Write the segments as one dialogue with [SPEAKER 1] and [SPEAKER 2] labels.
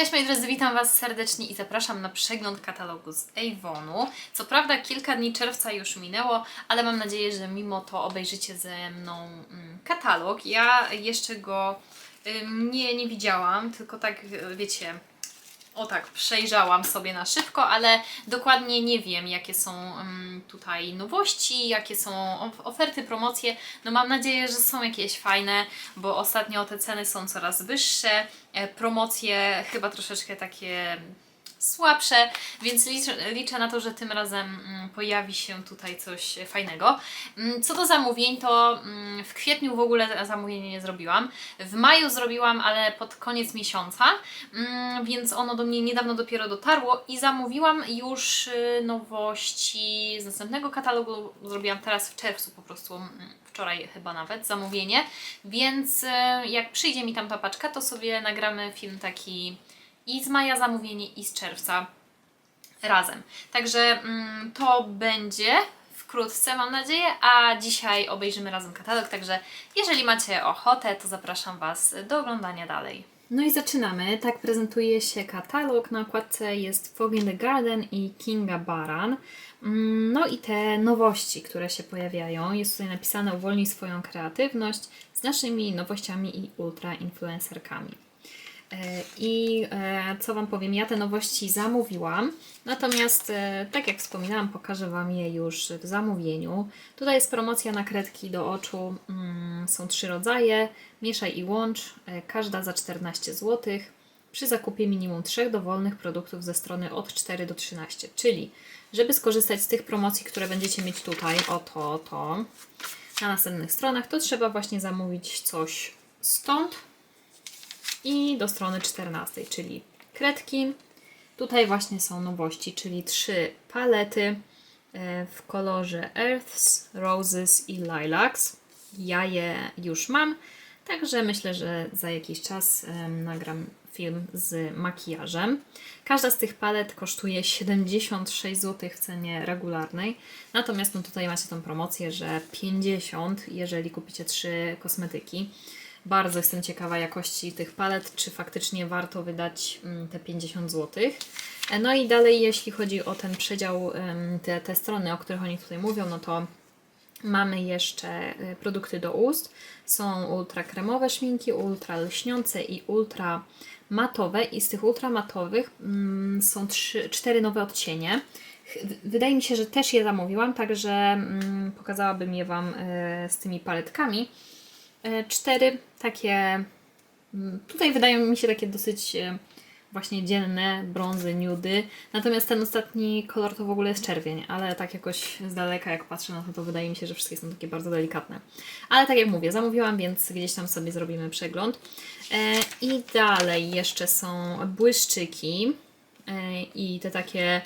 [SPEAKER 1] Cześć moi drodzy, witam Was serdecznie i zapraszam na przegląd katalogu z Avonu. Co prawda kilka dni czerwca już minęło, ale mam nadzieję, że mimo to obejrzycie ze mną mm, katalog. Ja jeszcze go nie, nie widziałam, tylko tak wiecie, o tak, przejrzałam sobie na szybko, ale dokładnie nie wiem, jakie są ym, tutaj nowości, jakie są of- oferty, promocje. No mam nadzieję, że są jakieś fajne, bo ostatnio te ceny są coraz wyższe, e, promocje chyba troszeczkę takie słabsze, więc liczę, na to, że tym razem mm, pojawi się tutaj coś fajnego. Mm, Co do zamówień, to mm, w kwietniu w ogóle zamówienie nie zrobiłam. W maju zrobiłam, ale pod koniec miesiąca, więc ono do mnie niedawno dopiero dotarło i zamówiłam już y, nowości z następnego katalogu. Zrobiłam teraz w czerwcu po prostu, wczoraj chyba nawet, zamówienie, więc y, jak przyjdzie mi tam ta paczka, to sobie nagramy film taki i z maja zamówienie i z czerwca razem. Także mm, to będzie wkrótce, mam nadzieję, a dzisiaj obejrzymy razem katalog, także jeżeli macie ochotę, to zapraszam Was do oglądania dalej. No i zaczynamy. Tak prezentuje się katalog. Na okładce jest Fog in the Garden i Kinga Baran. Mm, No i te nowości, które się pojawiają. Jest tutaj napisane uwolnij swoją kreatywność z naszymi nowościami i ultra influencerkami. E, I e, co Wam powiem, ja te nowości zamówiłam, natomiast e, tak jak wspominałam, pokażę Wam je już w zamówieniu. Tutaj jest promocja na kredki do oczu, mm, są trzy rodzaje, mieszaj i łącz, każda za 14 zł, przy zakupie minimum trzech dowolnych produktów ze strony od 4 do 13, czyli żeby skorzystać z tych promocji, które będziecie mieć tutaj, oto, to, na następnych stronach, to trzeba właśnie zamówić coś stąd, i do strony 14, czyli kredki. Tutaj właśnie są nowości, czyli trzy palety e, w kolorze Earths, Roses i Lilacs. Ja je już mam, także myślę, że za jakiś czas nagram film z makijażem. Każda z tych palet kosztuje 76 zł w cenie regularnej, natomiast no tutaj macie tą promocję, że 50, jeżeli kupicie trzy kosmetyki. Bardzo jestem ciekawa jakości tych palet, czy faktycznie warto wydać mm, te 50 zł. E, No i dalej, jeśli chodzi o ten przedział, te, te strony, o których oni tutaj mówią, no to mamy jeszcze e, produkty do ust. Są ultra kremowe szminki, ultra lśniące i ultra matowe. I z tych ultra matowych mm, są trzy, cztery nowe odcienie. Wydaje mi się, że też je zamówiłam, także mm, pokazałabym je Wam e, z tymi paletkami. E, cztery takie. mm, Tutaj wydają mi się takie dosyć e, właśnie dzienne brązy, nudy. Natomiast ten ostatni kolor to w ogóle jest czerwień, ale tak jakoś z daleka jak patrzę na to, to wydaje mi się, że wszystkie są takie bardzo delikatne. Ale tak jak mówię, zamówiłam, więc gdzieś tam sobie zrobimy przegląd. E, I dalej jeszcze są błyszczyki i te takie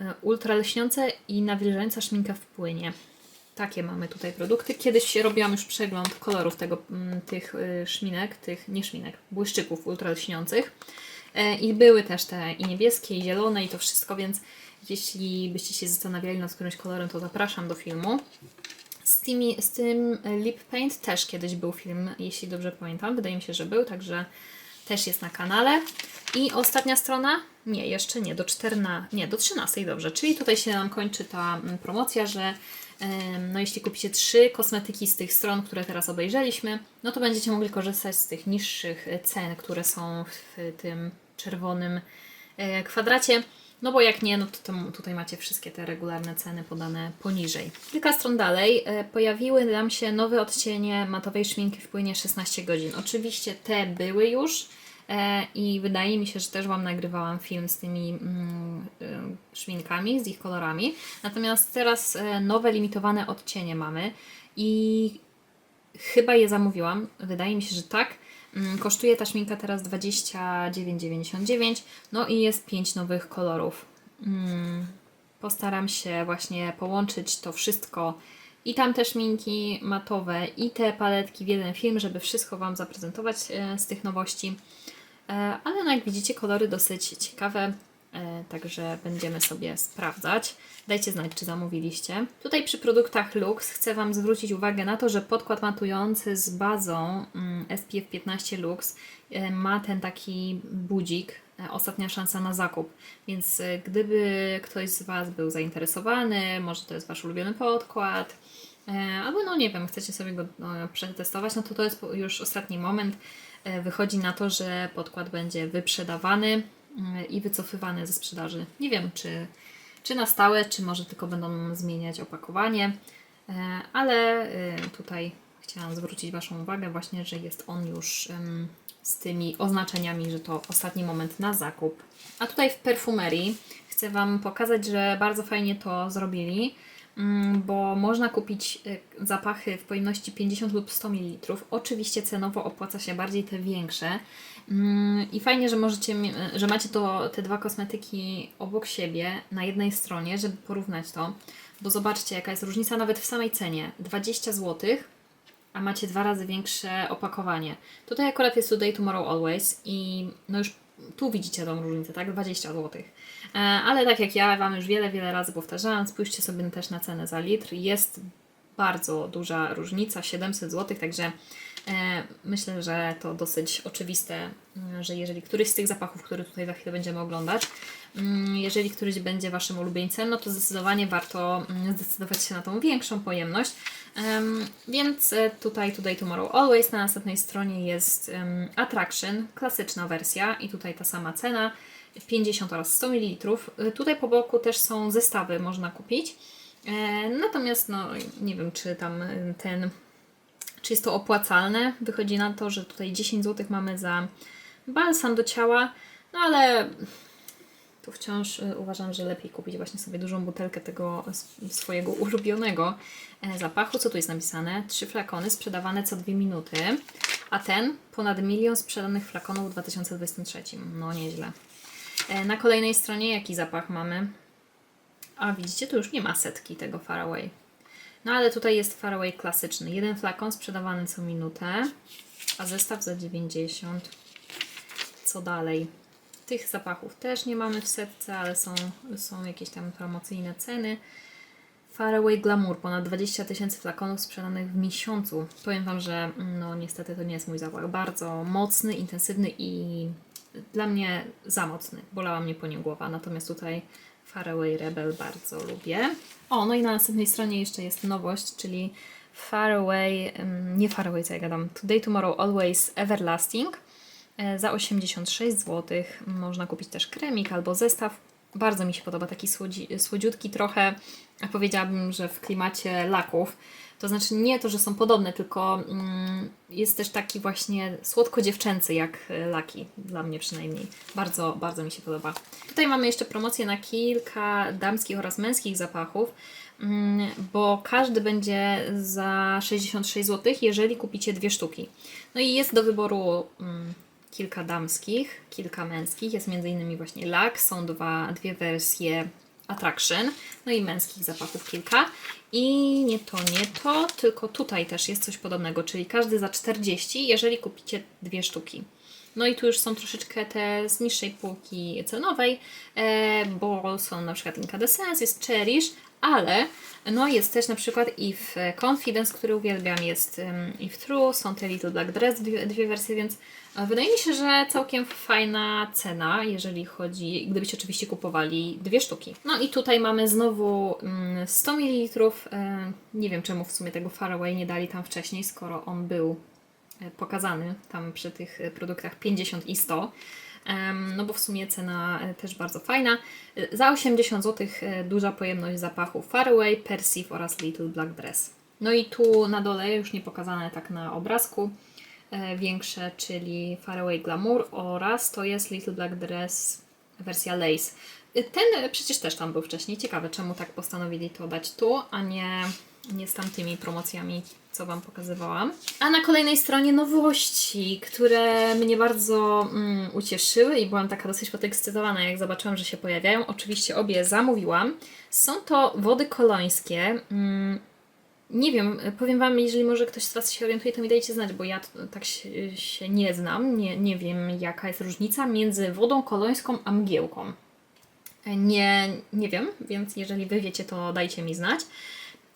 [SPEAKER 1] e, ultra lśniące i nawilżająca szminka w płynie. Takie mamy tutaj produkty. Kiedyś robiłam już przegląd kolorów tego, mm, tych y, szminek, tych nie szminek, błyszczyków ultralśniących. E, I były też te i niebieskie, i zielone, i to wszystko, więc jeśli byście się zastanawiali nad którymś kolorem, to zapraszam do filmu. Z, tymi, z tym lip paint też kiedyś był film, jeśli dobrze pamiętam. Wydaje mi się, że był, także też jest na kanale. I ostatnia strona? Nie, jeszcze nie, do 14, nie, do 13, dobrze. Czyli tutaj się nam kończy ta mm, promocja, że no jeśli kupicie trzy kosmetyki z tych stron, które teraz obejrzeliśmy, no to będziecie mogli korzystać z tych niższych e, cen, które są w tym czerwonym e, kwadracie. No bo jak nie, no to tutaj macie wszystkie te regularne ceny podane poniżej. Kilka stron dalej e, pojawiły nam się nowe odcienie matowej szminki w płynie 16 godzin. Oczywiście te były już i wydaje mi się, że też Wam nagrywałam film z tymi mm, e, szminkami, z ich kolorami. Natomiast teraz e, nowe limitowane odcienie mamy i chyba je zamówiłam. Wydaje mi się, że tak. Mm, Kosztuje ta szminka teraz 29,99. No i jest 5 nowych kolorów. Mm, Postaram się właśnie połączyć to wszystko i tamte szminki matowe i te paletki w jeden film, żeby wszystko Wam zaprezentować e, z tych nowości. E, Ale no jak widzicie, kolory dosyć ciekawe, e, także będziemy sobie sprawdzać. Dajcie znać, czy zamówiliście. Tutaj przy produktach Lux chcę Wam zwrócić uwagę na to, że podkład matujący z bazą mm, SPF 15 Lux e, ma ten taki budzik ostatnia szansa na zakup. Więc gdyby ktoś z Was był zainteresowany, może to jest Wasz ulubiony podkład, albo no nie wiem, chcecie sobie go przetestować, no to to jest już ostatni moment. E, Wychodzi na to, że podkład będzie wyprzedawany mm, i wycofywany ze sprzedaży. Nie wiem, czy, czy na stałe, czy może tylko będą zmieniać opakowanie, E, ale e, tutaj chciałam zwrócić Waszą uwagę właśnie, że jest on już z tymi oznaczeniami, że to ostatni moment na zakup. A tutaj w perfumerii chcę Wam pokazać, że bardzo fajnie to zrobili, bo można kupić e, zapachy w pojemności 50 lub 100 ml. Oczywiście cenowo opłaca się bardziej te większe. Mm, I fajnie, że możecie, e, że macie to, te dwa kosmetyki obok siebie na jednej stronie, żeby porównać to. Bo zobaczcie, jaka jest różnica nawet w samej cenie. 20 zł, a macie dwa razy większe opakowanie. Tutaj akurat jest Today, Tomorrow, Always i no już tu widzicie tą różnicę, tak? 20 zł. E, ale tak jak ja Wam już wiele, wiele razy powtarzałam, spójrzcie sobie też na cenę za litr. Jest bardzo duża różnica, 700 zł, także e, myślę, że to dosyć oczywiste, że jeżeli któryś z tych zapachów, które tutaj za chwilę będziemy oglądać, jeżeli któryś będzie Waszym ulubieńcem, no to zdecydowanie warto mm, zdecydować się na tą większą pojemność. Em, więc e, tutaj Today Tomorrow Always na następnej stronie jest Attraction, klasyczna wersja i tutaj ta sama cena 50 oraz 100 ml. E, Tutaj po boku też są zestawy, można kupić. E, Natomiast no, nie wiem, czy tam ten czy jest to opłacalne. Wychodzi na to, że tutaj 10 zł mamy za balsam do ciała, no ale tu wciąż y, uważam, że lepiej kupić właśnie sobie dużą butelkę tego swojego ulubionego e, zapachu. Co tu jest napisane? Trzy flakony sprzedawane co dwie minuty, a ten ponad milion sprzedanych flakonów w 2023. No nieźle. E, Na kolejnej stronie jaki zapach mamy? A widzicie, tu już nie ma setki tego Faraway. No ale tutaj jest Faraway klasyczny. Jeden flakon sprzedawany co minutę, a zestaw za 90. Co dalej? Tych zapachów też nie mamy w setce, ale są, są jakieś tam promocyjne ceny. Faraway Glamour, ponad 20 tysięcy flakonów sprzedanych w miesiącu. Powiem Wam, że mm, no niestety to nie jest mój zapach. Bardzo mocny, intensywny i dla mnie za mocny. Bolała mnie po nim głowa. Natomiast tutaj Faraway Rebel bardzo lubię. O, no i na następnej stronie jeszcze jest nowość, czyli Faraway, em, nie Faraway, co ja gadam, Today, Tomorrow, Always, Everlasting. E, Za 86 zł można kupić też kremik albo zestaw. Bardzo mi się podoba, taki słodzi, słodziutki trochę, powiedziałabym, że w klimacie laków. To znaczy nie to, że są podobne, tylko mm, jest też taki właśnie słodko-dziewczęcy jak e, laki, dla mnie przynajmniej. Bardzo, bardzo mi się podoba. Tutaj mamy jeszcze promocję na kilka damskich oraz męskich zapachów, mm, bo każdy będzie za 66 zł, jeżeli kupicie dwie sztuki. No i jest do wyboru mm, kilka damskich, kilka męskich. Jest m.in. właśnie lak, są dwa, dwie wersje Attraction, no i męskich zapachów kilka. I nie to, nie to, tylko tutaj też jest coś podobnego, czyli każdy za 40, jeżeli kupicie dwie sztuki. No i tu już są troszeczkę te z niższej półki cenowej, e, bo są na przykład Incandescence, jest Cherish, ale no jest też na przykład If Confidence, który uwielbiam, jest If True, są te Little Black Dress, dwie, dwie wersje, więc wydaje mi się, że całkiem fajna cena, jeżeli chodzi, gdybyście oczywiście kupowali dwie sztuki. No i tutaj mamy znowu mm, 100 ml, e, nie wiem czemu w sumie tego Faraway nie dali tam wcześniej, skoro on był e, pokazany tam przy tych e, produktach 50 i 100. Em, No bo w sumie cena też bardzo fajna. Za 80 zł duża pojemność zapachu Faraway, Perceive oraz Little Black Dress. No i tu na dole, już nie pokazane tak na obrazku, większe, czyli Faraway Glamour oraz to jest Little Black Dress wersja Lace. E, Ten e, przecież też tam był wcześniej. Ciekawe, czemu tak postanowili to dać tu, a nie, nie z tamtymi promocjami, co Wam pokazywałam. A na kolejnej stronie nowości, które mnie bardzo mm, ucieszyły i byłam taka dosyć podekscytowana, jak zobaczyłam, że się pojawiają. Oczywiście obie zamówiłam. Są to wody kolońskie. Mm, nie wiem, powiem Wam, jeżeli może ktoś z Was się orientuje, to mi dajcie znać, bo ja tak się, się nie znam, nie, nie wiem jaka jest różnica między wodą kolońską a mgiełką. Nie, nie wiem, więc jeżeli Wy wiecie, to dajcie mi znać.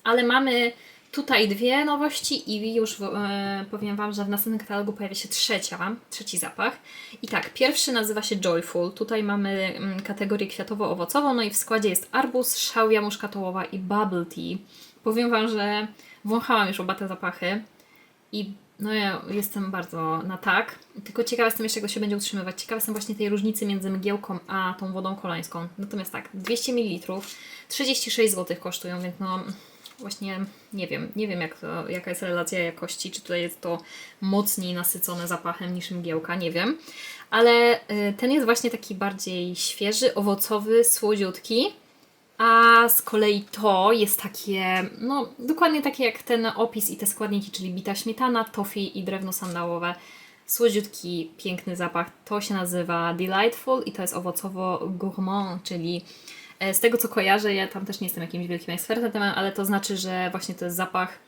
[SPEAKER 1] Ale mamy Tutaj dwie nowości i już e, powiem Wam, że w następnym katalogu pojawia się trzecia, trzeci zapach. I tak, pierwszy nazywa się Joyful. Tutaj mamy mm, kategorię kwiatowo-owocową, no i w składzie jest arbuz, szałwia muszkatołowa i bubble tea. Powiem Wam, że wąchałam już oba te zapachy i no ja jestem bardzo na tak. Tylko ciekawa jestem jeszcze, jak się będzie utrzymywać. Ciekawa jestem właśnie tej różnicy między mgiełką a tą wodą kolońską. Natomiast tak, 200 ml, 36 zł kosztują, więc no właśnie nie wiem, nie wiem jak to, jaka jest relacja jakości, czy tutaj jest to mocniej nasycone zapachem niż mgiełka, nie wiem. Ale y, ten jest właśnie taki bardziej świeży, owocowy, słodziutki. A z kolei to jest takie, no dokładnie takie jak ten opis i te składniki, czyli bita śmietana, tofi i drewno sandałowe. Słodziutki, piękny zapach. To się nazywa Delightful i to jest owocowo-gourmand, czyli e, z tego co kojarzę, ja tam też nie jestem jakimś wielkim ekspertem, ale to znaczy, że właśnie to jest zapach,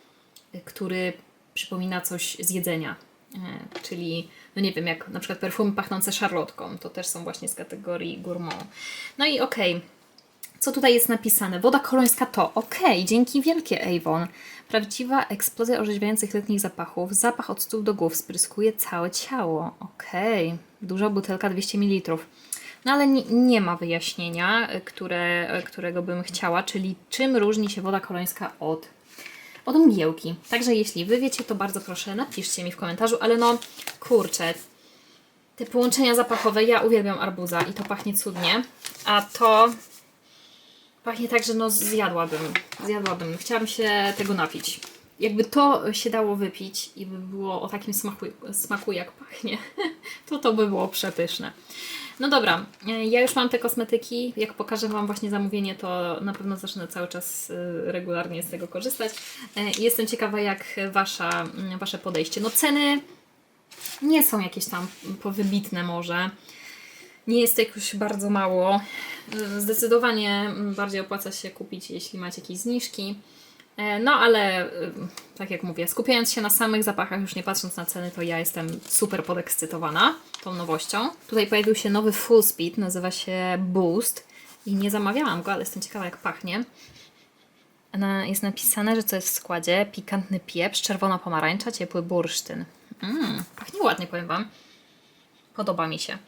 [SPEAKER 1] e, który przypomina coś z jedzenia. E, Czyli, no nie wiem, jak na przykład perfumy pachnące szarlotką, to też są właśnie z kategorii gourmand. No i okej, co tutaj jest napisane? Woda kolońska to, okej, dzięki wielkie Avon. Prawdziwa eksplozja orzeźwiających letnich zapachów. Zapach od stóp do głów spryskuje całe ciało. Okej, duża butelka 200 ml. No ale nie, nie ma wyjaśnienia, y, które, y, którego bym chciała, czyli czym różni się woda kolońska od, od mgiełki. Także jeśli Wy wiecie, to bardzo proszę napiszcie mi w komentarzu, ale no kurczę, te połączenia zapachowe, ja uwielbiam arbuza i to pachnie cudnie, a to Pachnie tak, że no zjadłabym. Zjadłabym. Chciałabym się tego napić. Jakby to się dało wypić i by było o takim smaku, smaku jak pachnie, to to by było przepyszne. No dobra, e, ja już mam te kosmetyki. Jak pokażę Wam właśnie zamówienie, to na pewno zacznę cały czas e, regularnie z tego korzystać. E, Jestem ciekawa, jak wasza, Wasze podejście. No ceny nie są jakieś tam powybitne może. Nie jest to jakoś bardzo mało. Zdecydowanie bardziej opłaca się kupić, jeśli macie jakieś zniżki. E, No ale y, tak jak mówię, skupiając się na samych zapachach, już nie patrząc na ceny, to ja jestem super podekscytowana tą nowością. Tutaj pojawił się nowy Full Speed, nazywa się Boost i nie zamawiałam go, ale jestem ciekawa jak pachnie. Jest napisane, że co jest w składzie? Pikantny pieprz, czerwona pomarańcza, ciepły bursztyn. Mm, pachnie ładnie, powiem Wam. Podoba mi się.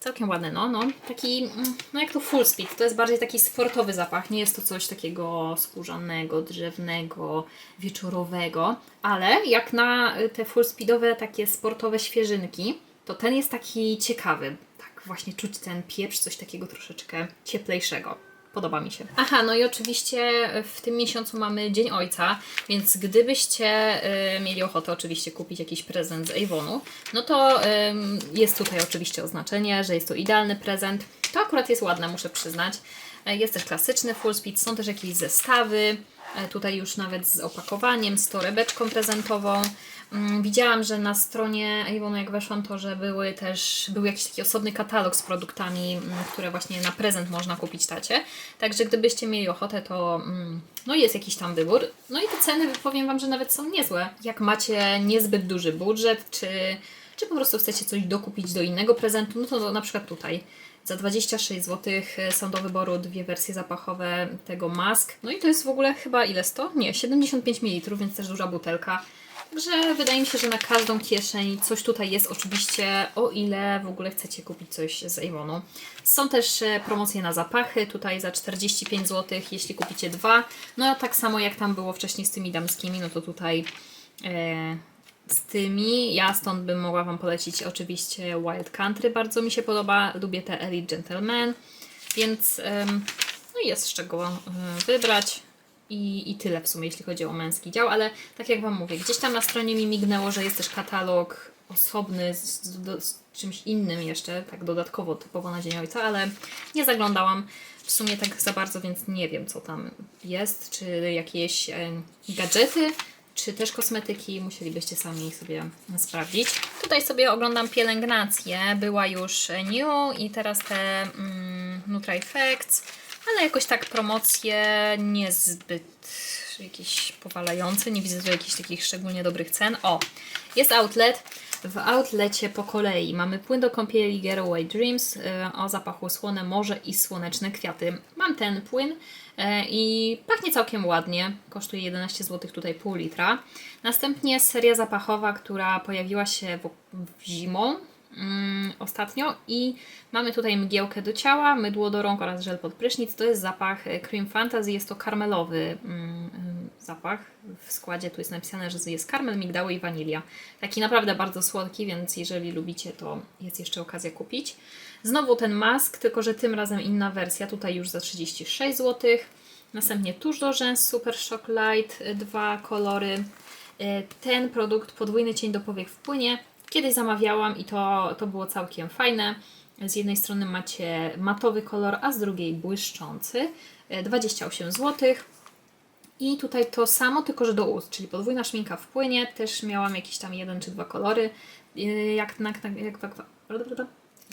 [SPEAKER 1] Całkiem ładny, no, no. Taki, mm, no jak to full speed, to jest bardziej taki sportowy zapach. Nie jest to coś takiego skórzanego, drzewnego, wieczorowego, ale jak na y, te full speedowe, takie sportowe świeżynki, to ten jest taki ciekawy. Tak właśnie czuć ten pieprz, coś takiego troszeczkę cieplejszego. Podoba mi się. Aha, no i oczywiście w tym miesiącu mamy Dzień Ojca, więc gdybyście y, mieli ochotę oczywiście kupić jakiś prezent z Avonu, no to ym, jest tutaj oczywiście oznaczenie, że jest to idealny prezent. To akurat jest ładne, muszę przyznać. E, Jest też klasyczny full speed, są też jakieś zestawy, tutaj już nawet z opakowaniem, z torebeczką prezentową. Mm, Widziałam, że na stronie Avonu jak weszłam, to że były też, był jakiś taki osobny katalog z produktami, mm, które właśnie na prezent można kupić tacie. Także gdybyście mieli ochotę, to mm, no jest jakiś tam wybór. No i te ceny, powiem Wam, że nawet są niezłe. Jak macie niezbyt duży budżet, czy, czy po prostu chcecie coś dokupić do innego prezentu, no to na przykład tutaj. Za 26 zł są do wyboru dwie wersje zapachowe tego mask. No i to jest w ogóle chyba ile 100? Nie, 75 ml, więc też duża butelka. Także wydaje mi się, że na każdą kieszeń coś tutaj jest, oczywiście, o ile w ogóle chcecie kupić coś z Avonu. Są też e, promocje na zapachy, tutaj za 45 zł, jeśli kupicie dwa. No a tak samo jak tam było wcześniej z tymi damskimi, no to tutaj e, z tymi. Ja stąd bym mogła Wam polecić oczywiście Wild Country, bardzo mi się podoba. Lubię te Elite Gentleman, więc no jest z czego wybrać. I, I tyle w sumie, jeśli chodzi o męski dział, ale tak jak Wam mówię, gdzieś tam na stronie mi mignęło, że jest też katalog osobny z, z, z czymś innym jeszcze, tak dodatkowo, typowo na Dzień Ojca, ale nie zaglądałam w sumie tak za bardzo, więc nie wiem, co tam jest, czy jakieś e, gadżety, czy też kosmetyki, musielibyście sami sobie sprawdzić. Tutaj sobie oglądam pielęgnację, była już New i teraz te mm, Nutra Effects, ale jakoś tak promocje niezbyt czy jakiś powalający. Nie widzę tu jakichś takich szczególnie dobrych cen. O, jest outlet. W outlecie po kolei mamy płyn do kąpieli Getaway Dreams e, o zapachu słone morze i słoneczne kwiaty. Mam ten płyn e, i pachnie całkiem ładnie. Kosztuje 11 zł tutaj pół litra. Następnie seria zapachowa, która pojawiła się w, w zimą mm, ostatnio i mamy tutaj mgiełkę do ciała, mydło do rąk oraz żel pod prysznic. To jest zapach e, Cream Fantasy, jest to karmelowy mm, mm, zapach. W składzie tu jest napisane, że jest karmel, migdały i wanilia. Taki naprawdę bardzo słodki, więc jeżeli lubicie, to jest jeszcze okazja kupić. Znowu ten mask, tylko że tym razem inna wersja, tutaj już za 36 zł. Następnie tusz do rzęs Super Shock Light, y, dwa kolory. Ten produkt, podwójny cień do powiek w płynie, kiedyś zamawiałam i to, to było całkiem fajne. Z jednej strony macie matowy kolor, a z drugiej błyszczący. Y, 28 zł. I tutaj to samo, tylko że do ust, czyli podwójna szminka w płynie. Też miałam jakieś tam jeden czy dwa kolory. Yy, Jak, jak, jak,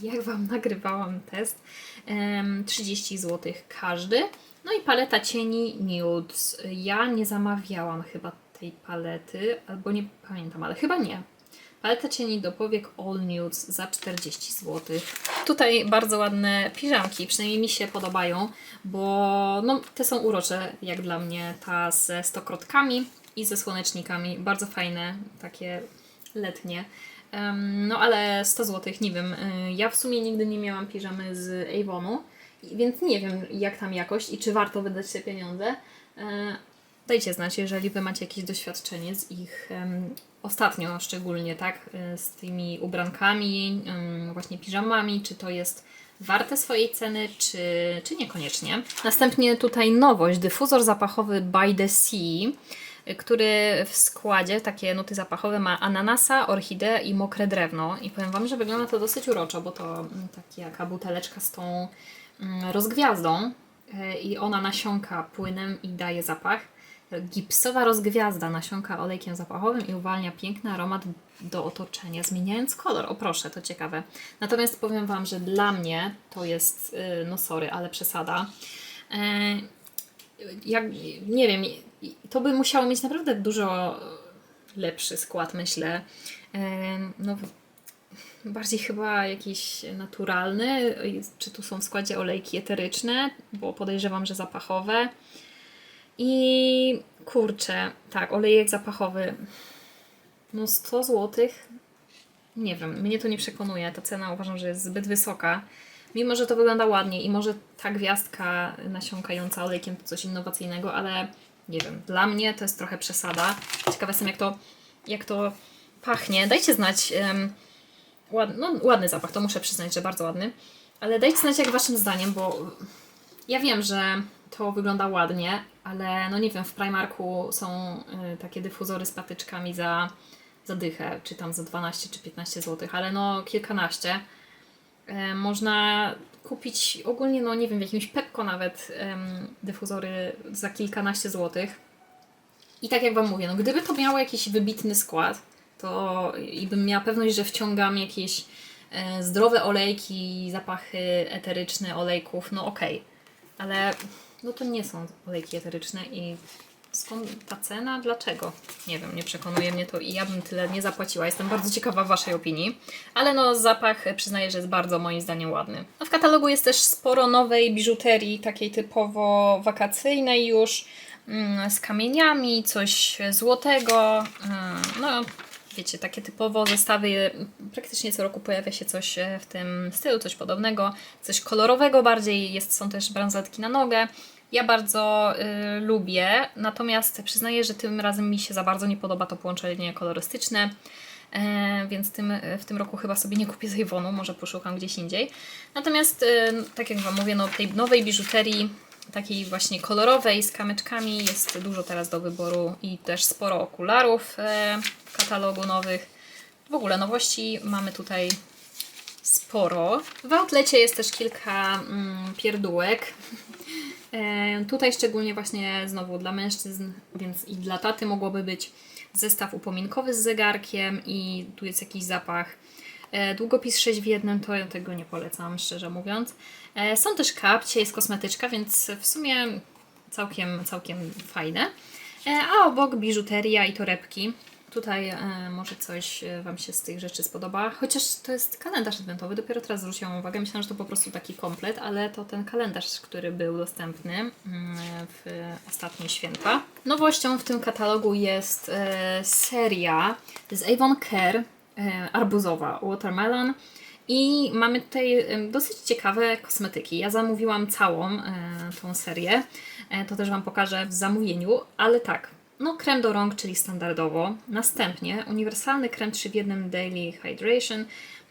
[SPEAKER 1] jak Wam nagrywałam test, em, 30 zł każdy. No i paleta cieni Nudes. Ja nie zamawiałam chyba tej palety, albo nie pamiętam, ale chyba nie. Paleta cieni do powiek All Nudes za 40 zł. Tutaj bardzo ładne piżamki, przynajmniej mi się podobają, bo no, te są urocze, jak dla mnie. Ta ze stokrotkami i ze słonecznikami. Bardzo fajne, takie letnie. No ale 100 zł, nie wiem. y, Ja w sumie nigdy nie miałam piżamy z Avonu, więc nie wiem jak tam jakość i czy warto wydać te pieniądze. E, Dajcie znać, jeżeli Wy macie jakieś doświadczenie z ich em, ostatnio szczególnie, tak, e, z tymi ubrankami, em, właśnie piżamami, czy to jest warte swojej ceny, czy, czy niekoniecznie. Następnie tutaj nowość, dyfuzor zapachowy By the Sea, który w składzie, takie nuty zapachowe ma ananasa, orchideę i mokre drewno. I powiem Wam, że wygląda to dosyć uroczo, bo to mm, taka buteleczka z tą mm, rozgwiazdą y, i ona nasiąka płynem i daje zapach. Gipsowa rozgwiazda nasiąka olejkiem zapachowym i uwalnia piękny aromat do otoczenia, zmieniając kolor. O proszę, to ciekawe. Natomiast powiem Wam, że dla mnie to jest, y, no sorry, ale przesada. E, jak, nie wiem, to by musiało mieć naprawdę dużo lepszy skład, myślę. E, No, bardziej chyba jakiś naturalny. Czy tu są w składzie olejki eteryczne, bo podejrzewam, że zapachowe. I kurczę, tak, olejek zapachowy. No 100 zł. Nie wiem, mnie to nie przekonuje. Ta cena uważam, że jest zbyt wysoka. Mimo, że to wygląda ładnie i może ta gwiazdka nasiąkająca olejkiem to coś innowacyjnego, ale nie wiem, dla mnie to jest trochę przesada. Ciekawa jestem, jak to, jak to pachnie. Dajcie znać. ład, no, ładny zapach, to muszę przyznać, że bardzo ładny. Ale dajcie znać, jak waszym zdaniem, bo ja wiem, że to wygląda ładnie, ale no nie wiem, w Primarku są y, takie dyfuzory z patyczkami za, za dychę, czy tam za 12 czy 15 zł, ale no kilkanaście. E, można kupić ogólnie, no nie wiem, w jakimś Pepko nawet em, dyfuzory za kilkanaście złotych. I tak jak Wam mówię, no gdyby to miało jakiś wybitny skład, to i bym miała pewność, że wciągam jakieś e, zdrowe olejki, zapachy eteryczne olejków, no okej. Ale no to nie są olejki eteryczne i skąd ta cena? Dlaczego? Nie wiem, nie przekonuje mnie to i ja bym tyle nie zapłaciła. Jestem bardzo ciekawa Waszej opinii. Ale no zapach e, przyznaję, że jest bardzo moim zdaniem ładny. No, w katalogu jest też sporo nowej biżuterii, takiej typowo wakacyjnej już, mm, z kamieniami, coś złotego. mm, No wiecie, takie typowo zestawy. Praktycznie co roku pojawia się coś e, w tym stylu, coś podobnego, coś kolorowego bardziej. Jest, są też bransoletki na nogę. Ja bardzo y, lubię, natomiast przyznaję, że tym razem mi się za bardzo nie podoba to połączenie kolorystyczne. E, więc tym, w tym roku chyba sobie nie kupię z może poszukam gdzieś indziej. Natomiast, y, tak jak Wam mówię, no, tej nowej biżuterii, takiej właśnie kolorowej, z kamyczkami, jest dużo teraz do wyboru i też sporo okularów e, w katalogu nowych. W ogóle nowości mamy tutaj sporo. W outlecie jest też kilka mm, pierdółek. E, tutaj szczególnie właśnie znowu dla mężczyzn, więc i dla taty mogłoby być zestaw upominkowy z zegarkiem i tu jest jakiś zapach. E, długopis 6 w jednym, to ja tego nie polecam, szczerze mówiąc. E, są też kapcie, jest kosmetyczka, więc w sumie całkiem, całkiem fajne. A obok biżuteria i torebki. Tutaj e, może coś e, Wam się z tych rzeczy spodoba, chociaż to jest kalendarz adwentowy, dopiero teraz zwróciłam uwagę, myślałam, że to po prostu taki komplet, ale to ten kalendarz, który był dostępny mm, w ostatnie święta. Nowością w tym katalogu jest e, seria z Avon Care e, arbuzowa, watermelon. I mamy tutaj dosyć ciekawe kosmetyki. Ja zamówiłam całą e, tą serię. E, to też Wam pokażę w zamówieniu, ale tak. No, krem do rąk, czyli standardowo. Następnie uniwersalny krem 3 w 1 Daily Hydration.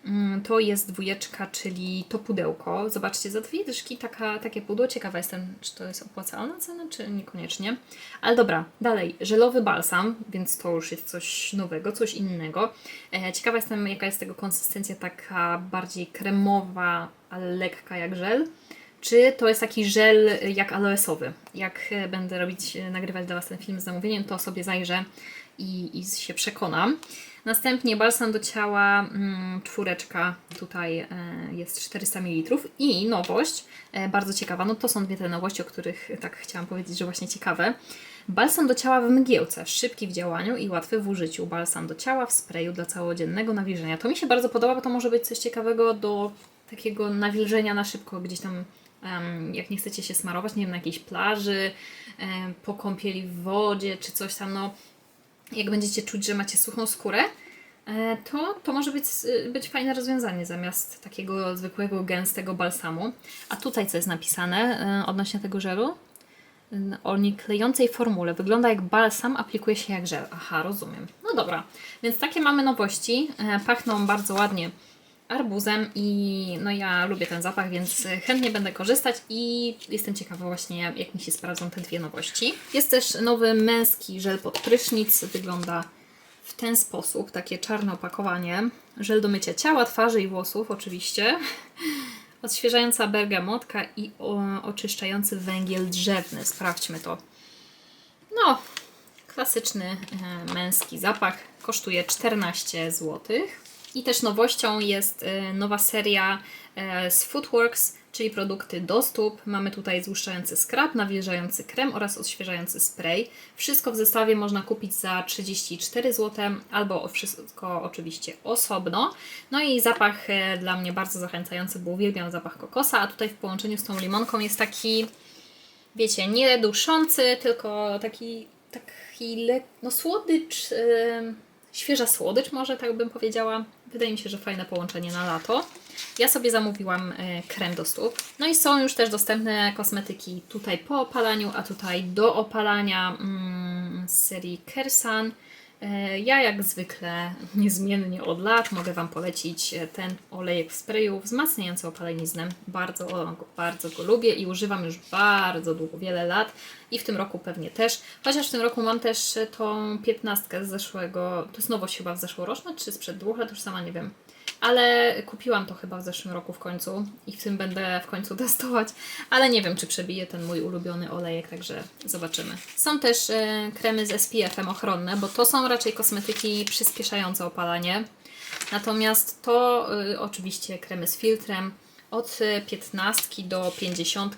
[SPEAKER 1] Mm, To jest dwójeczka, czyli to pudełko. Zobaczcie, za dwie dyszki taka, takie pudło. Ciekawa jestem, czy to jest opłacalna cena, czy niekoniecznie. Ale dobra, dalej. Żelowy balsam, więc to już jest coś nowego, coś innego. E, Ciekawa jestem, jaka jest tego konsystencja, taka bardziej kremowa, ale lekka jak żel. Czy to jest taki żel jak aloesowy? Jak e, będę robić, e, nagrywać dla Was ten film z zamówieniem, to sobie zajrzę i, i się przekonam. Następnie balsam do ciała, mm, czwóreczka, tutaj e, jest 400 ml i nowość, e, bardzo ciekawa, no to są dwie te nowości, o których tak chciałam powiedzieć, że właśnie ciekawe. Balsam do ciała w mgiełce, szybki w działaniu i łatwy w użyciu. Balsam do ciała w sprayu dla całodziennego nawilżenia. To mi się bardzo podoba, bo to może być coś ciekawego do takiego nawilżenia na szybko, gdzieś tam jak nie chcecie się smarować, nie wiem, na jakiejś plaży, po kąpieli w wodzie, czy coś tam, no jak będziecie czuć, że macie suchą skórę, e, to, to może być, y, być fajne rozwiązanie zamiast takiego zwykłego, gęstego balsamu. A tutaj co jest napisane e, odnośnie tego żelu? O nieklejącej formule. Wygląda jak balsam, aplikuje się jak żel. Aha, rozumiem. No dobra, więc takie mamy nowości. E, Pachną bardzo ładnie arbuzem i no ja lubię ten zapach, więc chętnie będę korzystać i jestem ciekawa właśnie jak mi się sprawdzą te dwie nowości. Jest też nowy męski żel pod prysznic, wygląda w ten sposób, takie czarne opakowanie. Żel do mycia ciała, twarzy i włosów oczywiście. Odświeżająca bergamotka i oczyszczający węgiel drzewny. Sprawdźmy to. No, klasyczny e, męski zapach. Kosztuje 14 zł. I też nowością jest e, nowa seria e, z Foodworks, czyli produkty do stóp. Mamy tutaj złuszczający skrab, nawilżający krem oraz odświeżający spray. Wszystko w zestawie można kupić za 34 zł albo wszystko oczywiście osobno. No i zapach e, dla mnie bardzo zachęcający, bo uwielbiam zapach kokosa, a tutaj w połączeniu z tą limonką jest taki wiecie, nie duszący, tylko taki, taki le... no słodycz, yy, świeża słodycz może, tak bym powiedziała. Wydaje mi się, że fajne połączenie na lato. Ja sobie zamówiłam e, krem do stóp. No i są już też dostępne kosmetyki tutaj po opalaniu, a tutaj do opalania mm, z serii Kersan. E, Ja jak zwykle niezmiennie od lat mogę Wam polecić e, ten olejek w sprayu wzmacniający opaleniznę. Bardzo, bardzo go lubię i używam już bardzo długo, wiele lat i w tym roku pewnie też. Chociaż w tym roku mam też e, tą piętnastkę z zeszłego, to jest nowość chyba w zeszłoroczna, czy sprzed dwóch lat, już sama nie wiem. Ale kupiłam to chyba w zeszłym roku w końcu i w tym będę w końcu testować, ale nie wiem, czy przebije ten mój ulubiony olejek, także zobaczymy. Są też e, kremy z SPF-em ochronne, bo to są raczej kosmetyki przyspieszające opalanie. Natomiast to y, oczywiście kremy z filtrem od y, 15 do 50.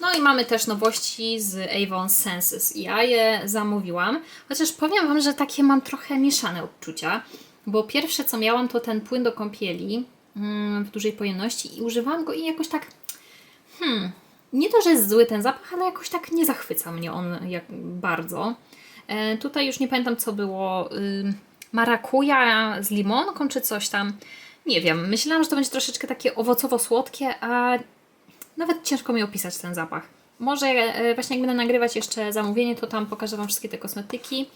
[SPEAKER 1] No i mamy też nowości z Avon Senses ja je zamówiłam. Chociaż powiem Wam, że takie mam trochę mieszane odczucia, bo pierwsze co miałam to ten płyn do kąpieli mm, w dużej pojemności i używałam go i jakoś tak hmm, nie to, że jest zły ten zapach, ale jakoś tak nie zachwyca mnie on jak bardzo. E, tutaj już nie pamiętam co było. Y, marakuja z limonką czy coś tam. Nie wiem, myślałam, że to będzie troszeczkę takie owocowo-słodkie, a nawet ciężko mi opisać ten zapach. Może e, właśnie jak będę nagrywać jeszcze zamówienie, to tam pokażę Wam wszystkie te kosmetyki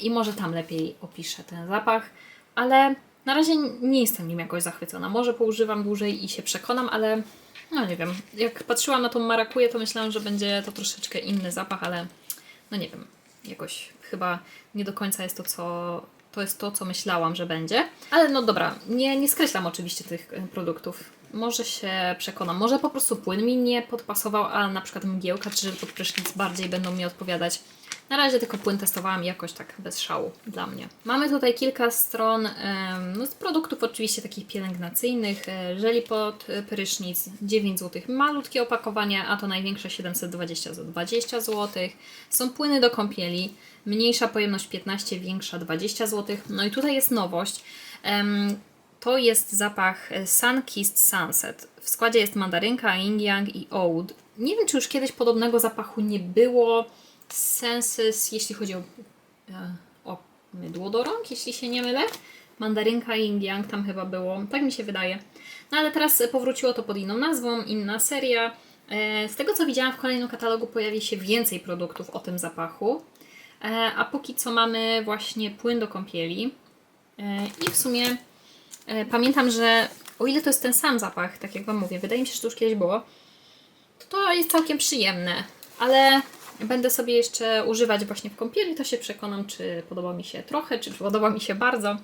[SPEAKER 1] i może tam lepiej opiszę ten zapach, ale na razie nie jestem nim jakoś zachwycona. Może poużywam dłużej i się przekonam, ale no nie wiem. Jak patrzyłam na tą marakuję, to myślałam, że będzie to troszeczkę inny zapach, ale no nie wiem. Jakoś chyba nie do końca jest to, co to jest to, co myślałam, że będzie. Ale no dobra, nie, nie skreślam oczywiście tych e, produktów. Może się przekonam. Może po prostu płyn mi nie podpasował, a na przykład mgiełka czy żel pod prysznic bardziej będą mi odpowiadać. Na razie tylko płyn testowałam jakoś tak bez szału dla mnie. Mamy tutaj kilka stron no, z produktów oczywiście takich pielęgnacyjnych. E, Żeli pod e, prysznic 9 zł, malutkie opakowanie, a to największe 720 za 20 zł. Są płyny do kąpieli, mniejsza pojemność 15, większa 20 zł. No i tutaj jest nowość. To jest zapach e, Sun Kissed Sunset. W składzie jest mandarynka, yin yang i oud. Nie wiem, czy już kiedyś podobnego zapachu nie było. Senses, jeśli chodzi o, e, o mydło do rąk, jeśli się nie mylę. Mandarynka i yin yang tam chyba było, tak mi się wydaje. No ale teraz powróciło to pod inną nazwą, inna seria. E, Z tego co widziałam w kolejnym katalogu pojawi się więcej produktów o tym zapachu. E, A póki co mamy właśnie płyn do kąpieli. I w sumie pamiętam, że o ile to jest ten sam zapach, tak jak Wam mówię, wydaje mi się, że to już kiedyś było, to to jest całkiem przyjemne, ale będę sobie jeszcze używać właśnie w kąpieli, to się przekonam, czy podoba mi się trochę, czy podoba mi się bardzo.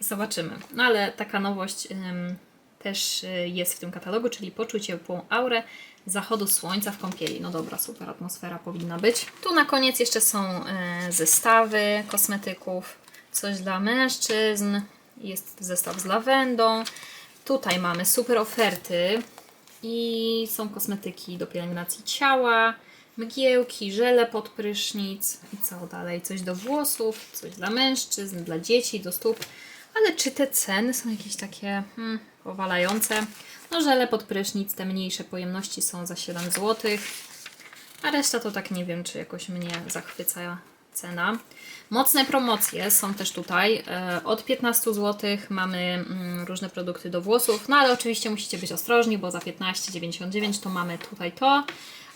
[SPEAKER 1] Zobaczymy. No ale taka nowość ym, też y, jest w tym katalogu, czyli poczuć ciepłą aurę zachodu słońca w kąpieli. No dobra, super atmosfera powinna być. Tu na koniec jeszcze są y, zestawy kosmetyków, coś dla mężczyzn, jest zestaw z lawendą. Tutaj mamy super oferty i są kosmetyki do pielęgnacji ciała, mgiełki, żele pod prysznic i co dalej? Coś do włosów, coś dla mężczyzn, dla dzieci, do stóp. Ale czy te ceny są jakieś takie hmm, powalające? No żele pod prysznic, te mniejsze pojemności są za 7 zł. A reszta to tak nie wiem, czy jakoś mnie zachwyca cena. Mocne promocje są też tutaj. E, Od 15 zł mamy mm, różne produkty do włosów, no ale oczywiście musicie być ostrożni, bo za 15,99 to mamy tutaj to.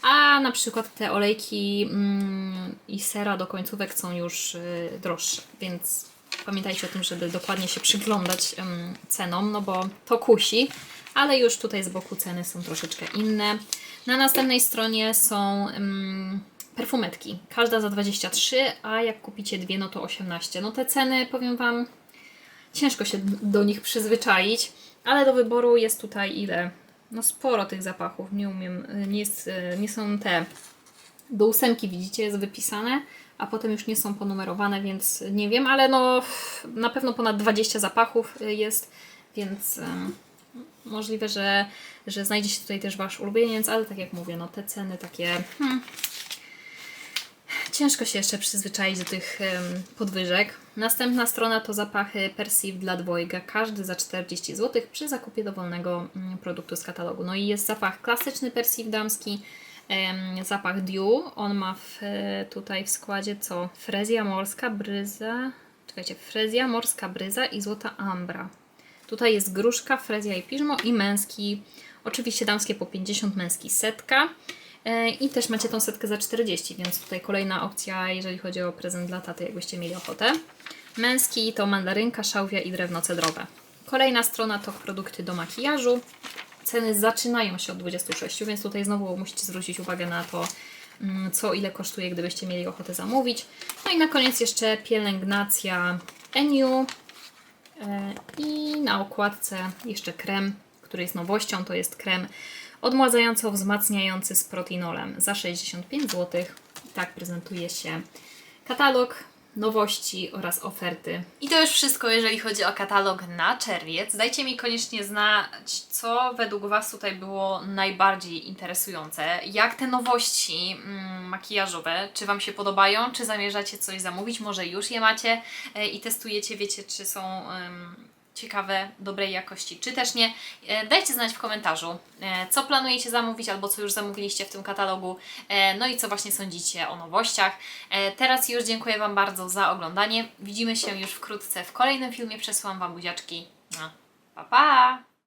[SPEAKER 1] A na przykład te olejki mm, i sera do końcówek są już y, droższe, więc pamiętajcie o tym, żeby dokładnie się przyglądać cenom, no bo to kusi, ale już tutaj z boku ceny są troszeczkę inne. Na następnej stronie są perfumetki, każda za 23, a jak kupicie dwie, no to 18. No te ceny, powiem Wam, ciężko się do nich przyzwyczaić, ale do wyboru jest tutaj ile? No sporo tych zapachów, nie umiem, y, nie, jest, y, nie są te do ósemki widzicie jest wypisane, a potem już nie są ponumerowane, więc nie wiem, ale no na pewno ponad 20 zapachów y, jest, więc możliwe, że, że znajdzie się tutaj też Wasz ulubieniec, ale tak jak mówię, no te ceny takie hmm, ciężko się jeszcze przyzwyczaić do tych em, podwyżek. Następna strona to zapachy Perceive dla dwojga, każdy za 40 zł przy zakupie dowolnego mm, produktu z katalogu. No i jest zapach klasyczny Perceive damski, em, zapach Dew, on ma w, e, tutaj w składzie co? Frezja morska, bryza, czekajcie, frezja morska bryza i złota ambra. Tutaj jest gruszka, frezja i piżmo i męski, oczywiście damskie po 50, męski setka. E, I też macie tą setkę za 40, więc tutaj kolejna opcja, jeżeli chodzi o prezent dla taty, jakbyście mieli ochotę. Męski to mandarynka, szałwia i drewno cedrowe. Kolejna strona to produkty do makijażu. Ceny zaczynają się od 26, więc tutaj znowu musicie zwrócić uwagę na to, mm, co ile kosztuje, gdybyście mieli ochotę zamówić. No i na koniec jeszcze pielęgnacja Eniu. E, I na okładce jeszcze krem, który jest nowością, to jest krem odmładzająco-wzmacniający z proteinolem za 65 zł. Tak prezentuje się katalog nowości oraz oferty. I to już wszystko, jeżeli chodzi o katalog na czerwiec. Dajcie mi koniecznie znać, co według Was tutaj było najbardziej interesujące. Jak te nowości mm, makijażowe, czy Wam się podobają, czy zamierzacie coś zamówić, może już je macie e, i testujecie, wiecie, czy są... ciekawe, dobrej jakości, czy też nie. E, Dajcie znać w komentarzu, e, co planujecie zamówić albo co już zamówiliście w tym katalogu, e, no i co właśnie sądzicie o nowościach. Teraz już dziękuję Wam bardzo za oglądanie. Widzimy się już wkrótce w kolejnym filmie. Przesyłam Wam buziaczki. No, pa pa!